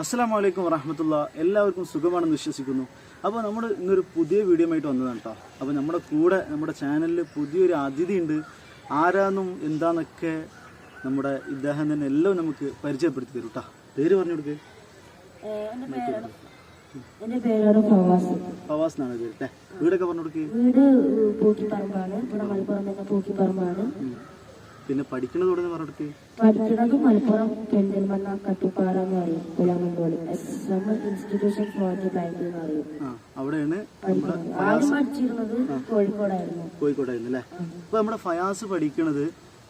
അസ്സാം വലൈക്കും വറഹമത്തുള്ള എല്ലാവർക്കും സുഖമാണെന്ന് വിശ്വസിക്കുന്നു. അപ്പോൾ നമ്മൾ ഇന്നൊരു പുതിയ വീഡിയോ ആയിട്ട് വന്നതാണ് കേട്ടോ അപ്പോൾ നമ്മുടെ കൂടെ നമ്മുടെ ചാനലിൽ പുതിയൊരു അതിഥി ഉണ്ട് ആരാന്നും എന്താന്നൊക്കെ നമ്മുടെ ഇദ്ദേഹം തന്നെ എല്ലാം നമുക്ക് പരിചയപ്പെടുത്തി തരും കേട്ടോ പേര് പറഞ്ഞു കൊടുക്ക്. എന്റെ പേരാണ് ഫവാസ്. ഫവാസ് എന്നാണ് പേര് വീടൊക്കെ പറഞ്ഞു കൊടുക്ക്. വീട് പൂക്കിപ്പറമ്പാണ്. ഇവിടെ മലപ്പുറം തന്നെ പൂക്കിപ്പറമ്പാണ്. ഉം. പിന്നെ പഠിക്കണത് ഇവിടെ നിന്ന് പറഞ്ഞു പഠിക്കുന്നത് മലപ്പുറം പെരിന്തൽമണ്ണ കട്ടിപ്പാറ എന്ന് പറയും ഇൻസ്റ്റിറ്റ്യൂഷൻ ഫോർ ദി ബ്ലൈൻഡ് എന്ന് പറയും. ആ അവിടെയാണ് നമ്മുടെ പഠിച്ചിരുന്നത് കോഴിക്കോടായിരുന്നു. കോഴിക്കോടായിരുന്നു അല്ലേ? അപ്പോൾ നമ്മുടെ ഫയാസ് പഠിക്കണത്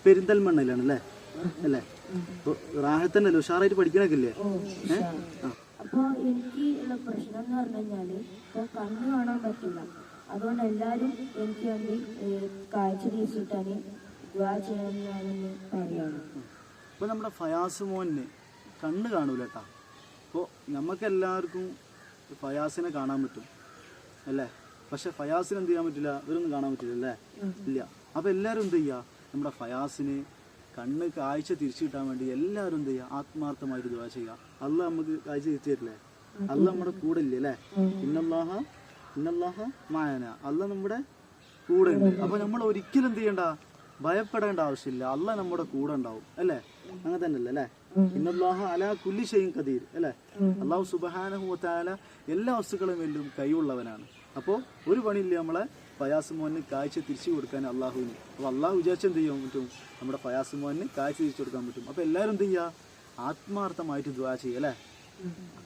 പെരിന്തൽമണ്ണയിലാണ് അല്ലേ? അല്ലേ? അപ്പോൾ റാഹത്തന്നെ ഉഷാറായിട്ട് പഠിക്കണൊക്കെ ഇല്ലേ ഓ ഉഷാർ. അപ്പൊ എനിക്ക് ഉള്ള പ്രശ്നം എന്ന് പറഞ്ഞു കണ്ണ് കാണാൻ പറ്റില്ല. അതുകൊണ്ട് എല്ലാരും എനിക്ക് വേണ്ടി ഏഹ്, കാഴ്ച തിരിച്ചിട്ടാണ് ദ്വാ ചെയ്യാമെന്ന് പറയാണ് അപ്പോൾ നമ്മുടെ ഫയാസ് മോന് കണ്ണ് കാണൂല കേട്ടാ അപ്പോൾ നമുക്ക് എല്ലാവർക്കും ഫയാസിനെ കാണാൻ പറ്റും അല്ലേ? പക്ഷെ ഫയാസിന് എന്ത് ചെയ്യാൻ പറ്റില്ല? ഇവരൊന്നും കാണാൻ പറ്റില്ല അല്ലേ? ഇല്ല. അപ്പോൾ എല്ലാവരും എന്ത് ചെയ്യാ? നമ്മുടെ ഫയാസിന് കണ്ണ് കാഴ്ച തിരിച്ചു കിട്ടാൻ വേണ്ടി എല്ലാവരും എന്ത് ചെയ്യുക ആത്മാർത്ഥമായിട്ട് ദുവാ ചെയ്യുക അല്ല നമുക്ക് കാഴ്ച തിരിച്ചു തരില്ലേ? അല്ല നമ്മുടെ കൂടെ ഇല്ലേ അല്ലേ? ഇന്നല്ലാഹ ഇന്നല്ലാഹ മായന അല്ല നമ്മുടെ കൂടെ ഉണ്ട്. അപ്പൊ നമ്മൾ ഒരിക്കലും എന്ത് ചെയ്യണ്ട? ഭയപ്പെടേണ്ട ആവശ്യമില്ല. അല്ല നമ്മുടെ കൂടെ ഉണ്ടാവും. അല്ലേ? അങ്ങനെ തന്നെ അല്ലേ? ഇന്നല്ലാഹ അല കുല്ലി ഷെയ്യും കദീർ അല്ലേ? അള്ളാഹു സുബഹാനഹുല എല്ലാ വസ്തുക്കളും എല്ലാം കൈയുള്ളവനാണ്. അപ്പോൾ ഒരു പണിയില്ല നമ്മളെ ഫയാസ് മോന് കാഴ്ച തിരിച്ചു കൊടുക്കാൻ അള്ളാഹുവിന്. അപ്പോൾ അള്ളാഹു വിചാരിച്ച എന്ത് ചെയ്യാൻ പറ്റും? നമ്മുടെ ഫയാസ് മോന് കാഴ്ച തിരിച്ചു കൊടുക്കാൻ പറ്റും. അപ്പോൾ എല്ലാരും എന്ത് ചെയ്യുക ആത്മാർത്ഥമായിട്ട് ദ്വാ ചെയ്യുക അല്ലേ?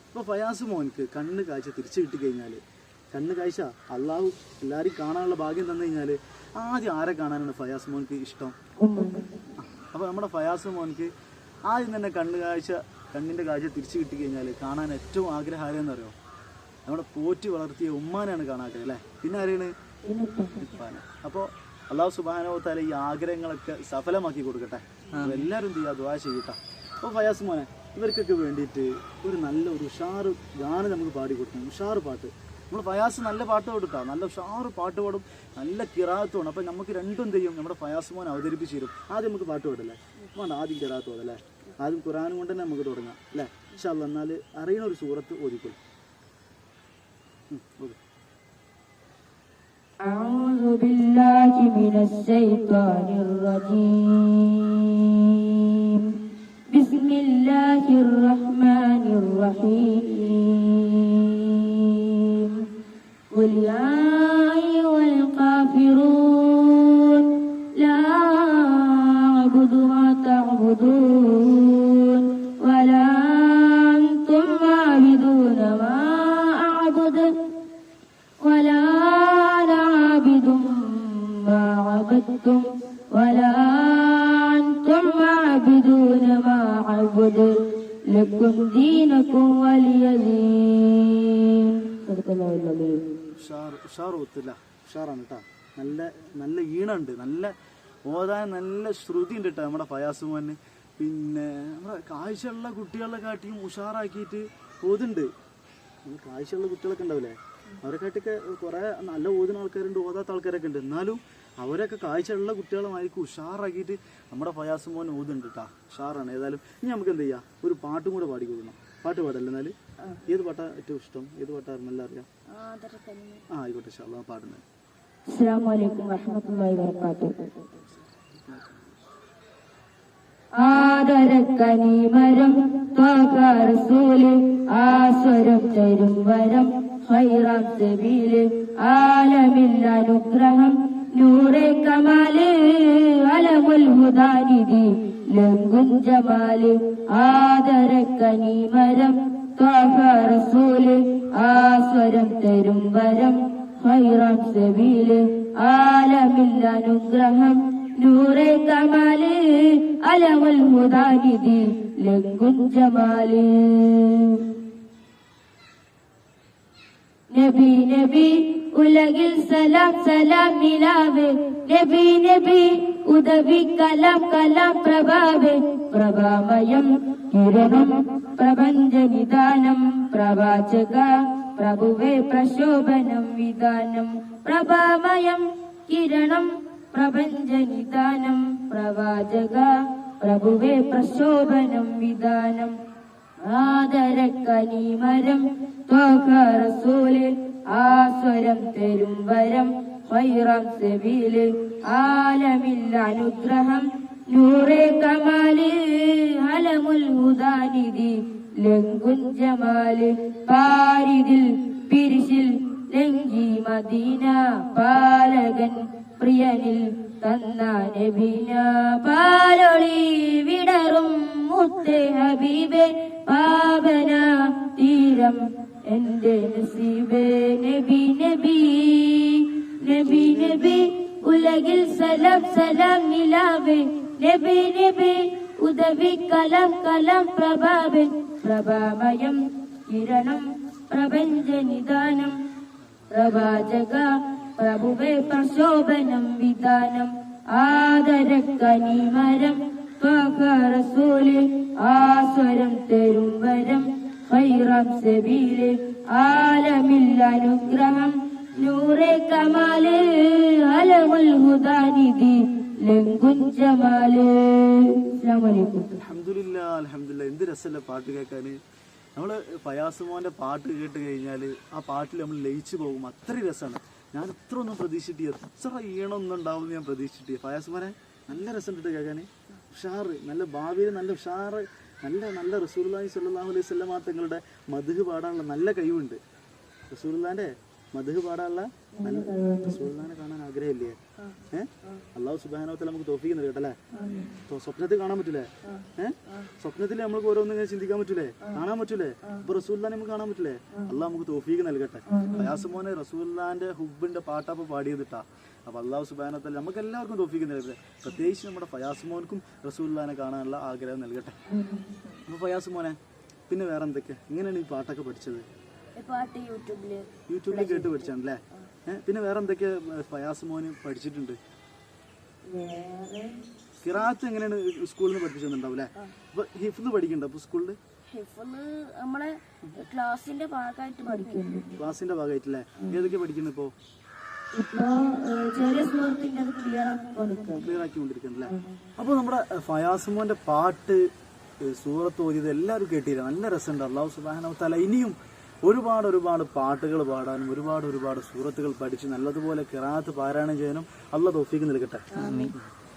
അപ്പോൾ ഫയാസ് മോൻക്ക് കണ്ണ് കാഴ്ച തിരിച്ചു കിട്ടി കഴിഞ്ഞാൽ കണ്ണ് കാഴ്ച. അള്ളാഹു എല്ലാരും കാണാനുള്ള ഭാഗ്യം തന്നു കഴിഞ്ഞാൽ ആദ്യം ആരെ കാണാനാണ് ഫയാസ് മോൻക്ക് ഇഷ്ടം? അപ്പോൾ നമ്മുടെ ഫയാസ് മോൻക്ക് ആദ്യം തന്നെ കണ്ണ് കാഴ്ച കണ്ണിന്റെ കാഴ്ച തിരിച്ചു കിട്ടി കഴിഞ്ഞാൽ കാണാൻ ഏറ്റവും ആഗ്രഹം ആരെയെന്ന് അറിയോ? നമ്മുടെ പോറ്റി വളർത്തിയ ഉമ്മാനാണ് കാണാത്തത് അല്ലേ? പിന്നെ ആരെയാണ്? അപ്പൊ അപ്പോൾ അള്ളാഹു സുബാനോ താല ഈ ആഗ്രഹങ്ങളൊക്കെ സഫലമാക്കി കൊടുക്കട്ടെ. എല്ലാരും എന്ത് ചെയ്യുക ദ്വാ ചെയ്യട്ടെ. അപ്പോൾ ഫയാസ് മോനെ ഇവർക്കൊക്കെ വേണ്ടിയിട്ട് ഒരു നല്ല ഒരു ഉഷാറ് ഗാനം നമുക്ക് പാടി കൊടുക്കണം ഉഷാറ് പാട്ട്. നമ്മൾ ഫയാസ് നല്ല പാട്ട് കൊടുത്താ നല്ല ഉഷാറ് പാട്ട് പാടും നല്ല കിറാത്തുമാണ് അപ്പം നമുക്ക് രണ്ടും എന്ത് ചെയ്യും നമ്മുടെ ഫയാസ് മോൻ അവതരിപ്പിച്ച് തരും ആദ്യം നമുക്ക് പാട്ട് പാടല്ലേ വേണ്ട ആദ്യം കിറാത്ത് പാടല്ലേ ആദ്യം ഖുറാനും കൊണ്ട് തന്നെ നമുക്ക് തുടങ്ങാം അല്ലേ പക്ഷെ അല്ല എന്നാൽ അറിയണ ഒരു സൂറത്ത് ഓതിക്കൊള്ളു ഓക്കെ أعوذ بالله من الشيطان الرجيم بسم الله الرحمن الرحيم ولي دين صدق الله العظيم ഉഷാർ ഉഷാർ ഒത്തില്ല ഉഷാറാണ് കേട്ടോ നല്ല നല്ല ഈണുണ്ട് നല്ല ഓതാൻ നല്ല ശ്രുതി ഉണ്ട് കേട്ടോ നമ്മുടെ ഫയാസ് മോന് പിന്നെ നമ്മുടെ കാഴ്ചയുള്ള കുട്ടികളെ കാട്ടിയും ഉഷാറാക്കിയിട്ട് ഓതുണ്ട് നമ്മൾ കാഴ്ചയുള്ള കുട്ടികളൊക്കെ ഉണ്ടാവില്ലേ അവരെ കാട്ടിയൊക്കെ കുറേ നല്ല ഓതുന്ന ആൾക്കാരുണ്ട് ഓതാത്ത ആൾക്കാരൊക്കെ ഉണ്ട് എന്നാലും അവരൊക്കെ കാഴ്ചയുള്ള കുട്ടികളുമായിരിക്കും ഉഷാറാക്കിയിട്ട് നമ്മുടെ ഫയാസ് മോൻ ഓതുണ്ട് കേട്ടോ ഉഷാറാണ് ഏതായാലും ഇനി നമുക്ക് എന്ത് ചെയ്യാം ഒരു പാട്ടും കൂടെ പാടി കൊടുക്കണം പാട്ട് പാടല്ലേ എന്നാൽ ഏത് പാട്ടാ ഏറ്റവും ഇഷ്ടം ഏത് പാട്ടായിരുന്നു എല്ലാം അറിയാം ആ ആയിക്കോട്ടെ ഇൻഷാല്ലാ പാടുന്നത് السلام عليكم ورحمة الله وبركاته ആദരക്കനിമരം റസൂല് ആസ്വരം തരും വരം ഹൈറാം സബീല് ആലമിൽ അനുഗ്രഹം നൂറെ കമാല് അലമുൽ ഹുദാനിധി ലംഘും ജമാല് ആദരക്കനിമരം റസൂൽ ആസ്വരം തരും വരം ഹൈറാം സബീൽ ആലമിൽ അനുഗ്രഹം നൂറെ കമാൽ അലമുൽ ഹുദാനിധി ലംഘും ജമാൽ. നബി നബി ഉലകിൽ സലാം സലാം നിലാവ് നബി നബി ഉദവി കലാം കലാം പ്രഭാവേ പ്രഭാമയം കിരണം പ്രപഞ്ചനിദാനം പ്രവാചക പ്രഭുവേ പ്രശോഭനം വിധാനം പ്രഭാമയം കിരണം പ്രപഞ്ചനിദാനം പ്രവാചക പ്രഭുവേ പ്രശോഭനം വിധാനം ആദരക്കനിമരം ത്വക റസൂൽ ആസ്വരം തരും വരം ഹൈറം സെബീൽ ആലമില്ല അനുഗ്രഹം നൂറേ കമാൽ അലമുൽ ഹുദാനിധി ലങ്കുൻ ജമാൽ പാരിതിൽ പിരിശിൽ ലങ്കി മദീന പാലകൻ പ്രിയനിൽ തന്ന നബീന. പാലൊളി വിടറും മുത്തേ ഹബീബേ പാപന തീരം എന്റെ നസീബേ. നബി നബി നബി നബി ഉലകിൽ സലാം സലാം നിലാവേ. നബി നബി ഉദവി കലം കലം പ്രഭാവൻ പ്രഭാമയം കിരണം പ്രപഞ്ച നിദാനം പ്രവാചക പ്രഭുവെ പ്രശോഭനം വിധാനം ആദരക്കനിമരം റസൂൽ ആസ്വരം തരും വരം ഹൈറാം സെബീൽ ആലമില്ല അനുഗ്രഹം നൂറെ കമാൽ അലമുൽ ഹുദാനിധി എന്ത് രസമല്ലേ പാട്ട് കേൾക്കാൻ നമ്മൾ ഫയാസ് മോന്റെ പാട്ട് കേട്ട് കഴിഞ്ഞാൽ ആ പാട്ടിൽ നമ്മൾ ലയിച്ചു പോകും. അത്ര രസമാണ് ഞാൻ ഇത്ര ഒന്നും പ്രതീക്ഷിച്ചിട്ട് എത്ര ഈണമൊന്നും ഉണ്ടാവും ഞാൻ പ്രതീക്ഷിച്ചിട്ട് ഫയാസ് മോനെ നല്ല രസമുണ്ട് കേൾക്കാൻ ഉഷാറ് നല്ല ഭാവിയിൽ നല്ല ഉഷാറ് നല്ല നല്ല റസൂലുള്ളാഹി സ്വല്ലല്ലാഹു അലൈഹി വസല്ലമ തങ്ങളുടെ മധുഹ് പാടാനുള്ള നല്ല കഴിവുണ്ട്. റസൂലുള്ളാന്റെ മധുഹ് പാടാനുള്ള നല്ല റസൂലുള്ളാനെ കാണാൻ ആഗ്രഹമില്ലേ? ഏഹ് അള്ളാഹു സുബാനോത്തല നമുക്ക് തോഫിക്ക് കേട്ടല്ലേ? സ്വ- സ്വപ്നത്തിൽ കാണാൻ പറ്റൂലേ? ഏഹ് സ്വപ്നത്തിൽ നമ്മൾക്ക് ഓരോന്നും ഇങ്ങനെ ചിന്തിക്കാൻ പറ്റൂലേ? കാണാൻ പറ്റൂലേ? അപ്പൊ റസൂല്ലാനെ നമുക്ക് കാണാൻ പറ്റൂലേ? അള്ളാഹ് നമുക്ക് തോഫീക്ക് നൽകട്ടെ. പ്രയാസമോനെ റസൂല്ലാന്റെ ഹുബിന്റെ പാട്ടാപ്പ് പാടിയതിട്ടാ. അപ്പൊ അള്ളാഹു സുബാനത്തല്ല നമുക്ക് എല്ലാവർക്കും തോഫിക്ക് നൽകട്ടെ. പ്രത്യേകിച്ച് നമ്മുടെ ഫയാസുമോനക്കും റസൂല്ലാനെ കാണാനുള്ള ആഗ്രഹം നൽകട്ടെ. അപ്പൊ ഫയാസുമോനെ പിന്നെ വേറെ എന്തൊക്കെ ഇങ്ങനെയാണ് ഈ പാട്ടൊക്കെ പഠിച്ചത്? പാട്ട് യൂട്യൂബിൽ കേട്ട് പഠിച്ചാണല്ലേ? പിന്നെ വേറെ എന്തൊക്കെ ഫയാസുമോന് പഠിച്ചിട്ടുണ്ട്? കിറാത്ത് എങ്ങനെയാണ് സ്കൂളിൽ നിന്ന് പഠിപ്പിച്ചിട്ടുണ്ടാവും അല്ലേ? അപ്പൊ ഹിഫ്ന്ന് പഠിക്കണ്ട അപ്പൊ സ്കൂളിൽ ഹിഫിൾ നമ്മളെ ക്ലാസിന്റെ ഭാഗമായിട്ട് പഠിക്കുന്നു ഭാഗമായിട്ടല്ലേ? ഏതൊക്കെ പഠിക്കുന്നു ഇപ്പോ? ക്ലിയർ ആക്കിക്കൊണ്ടിരിക്കുന്നല്ലേ അപ്പൊ നമ്മുടെ ഫയാസുമോന്റെ പാട്ട് സൂറത്ത് ഓതിയത് എല്ലാവരും കേട്ടില്ല? നല്ല രസമുണ്ട്. അള്ളാഹു സുബാന തല ഇനിയും ഒരുപാട് ഒരുപാട് പാട്ടുകൾ പാടാനും ഒരുപാട് ഒരുപാട് സൂറത്തുകൾ പഠിച്ച് നല്ലതുപോലെ കിറാത്ത് പാരായണം ചെയ്യാനും അള്ള തോഫിക്ക് നൽകട്ടെ.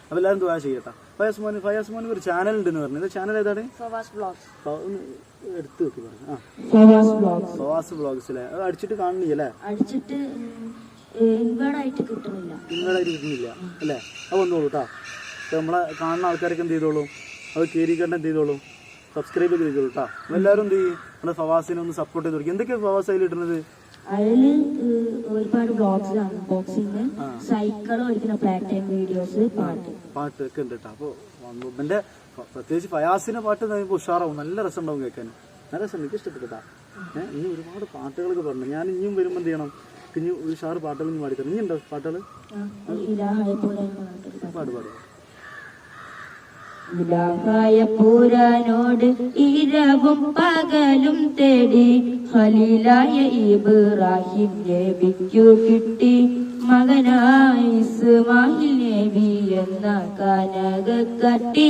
അപ്പൊ എല്ലാവരും ദുആ മോൻ ഫയസ് മോൻ ഒരു ചാനൽ ഉണ്ടെന്ന് പറഞ്ഞു. പറഞ്ഞത് ചാനൽ ഏതാണ്? എടുത്തു വെക്കി പറഞ്ഞു സോവാസ് ബ്ലോഗ്സ്. ബ്ലോഗ്സിലെ അത് അടിച്ചിട്ട് കാണുന്നില്ലേ അടിച്ചിട്ട് ഇൻവേർഡ് ആയിട്ട് കിട്ടുന്നില്ല. നിങ്ങളായിട്ട് കിട്ടുന്നില്ല അല്ലേ? അത് വന്നോളൂ കേട്ടോ നമ്മളെ കാണുന്ന ആൾക്കാരൊക്കെ എന്ത് ചെയ്തോളൂ? അത് കീരിക്കണ്ട എന്ത് ചെയ്തോളൂ? സബ്സ്ക്രൈബ് ചെയ്ത് ചെയ്തോളൂ കേട്ടോ എല്ലാവരും എന്ത് ചെയ്യും? നമ്മുടെ ഫവാസിനെ ഒന്ന് സപ്പോർട്ട് ചെയ്ത് കൊടുക്കും. എന്തൊക്കെയാണ് ഫവാസ് അതിൽ ഇടുന്നത്? അതിൽ ഒരുപാട് ബ്ലോഗ്സാണ് ബോക്സിങ് സൈക്കിൾ ഓടിക്കുന്ന പ്ലാറ്റ് ടൈം വീഡിയോസ് പാട്ട്. പാട്ട് ഒക്കെ ഉണ്ട് കേട്ടോ അപ്പോൾ വന്നൂപ്പന്റെ പ്രത്യേകിച്ച് ഫയാസിന്റെ പാട്ട് നമുക്ക് ഉഷാറാവും. നല്ല രസം ഉണ്ടാവും കേൾക്കാൻ. നല്ല രസം. എനിക്ക് ഇഷ്ടപ്പെട്ടു ഏഹ് ഇനി ഒരുപാട് പാട്ടുകളൊക്കെ പറഞ്ഞു. ഞാൻ ഇനിയും വരുമ്പോൾ എന്ത് ചെയ്യണം? ഇനി ഉഷാറ് പാട്ടുകൾ ഇനി പാടിത്തരാം ഇനി ഉണ്ടോ പാട്ടുകൾ പാട്. ഇലാഹായ പൂരാനോട് ഇരവും പകലും തേടി ഖലീലായ ഇബ്രാഹിം നബിക്കു കിട്ടി. മകനായ ഇസ്മാഹിൽ നബി എന്ന കനക കട്ടി.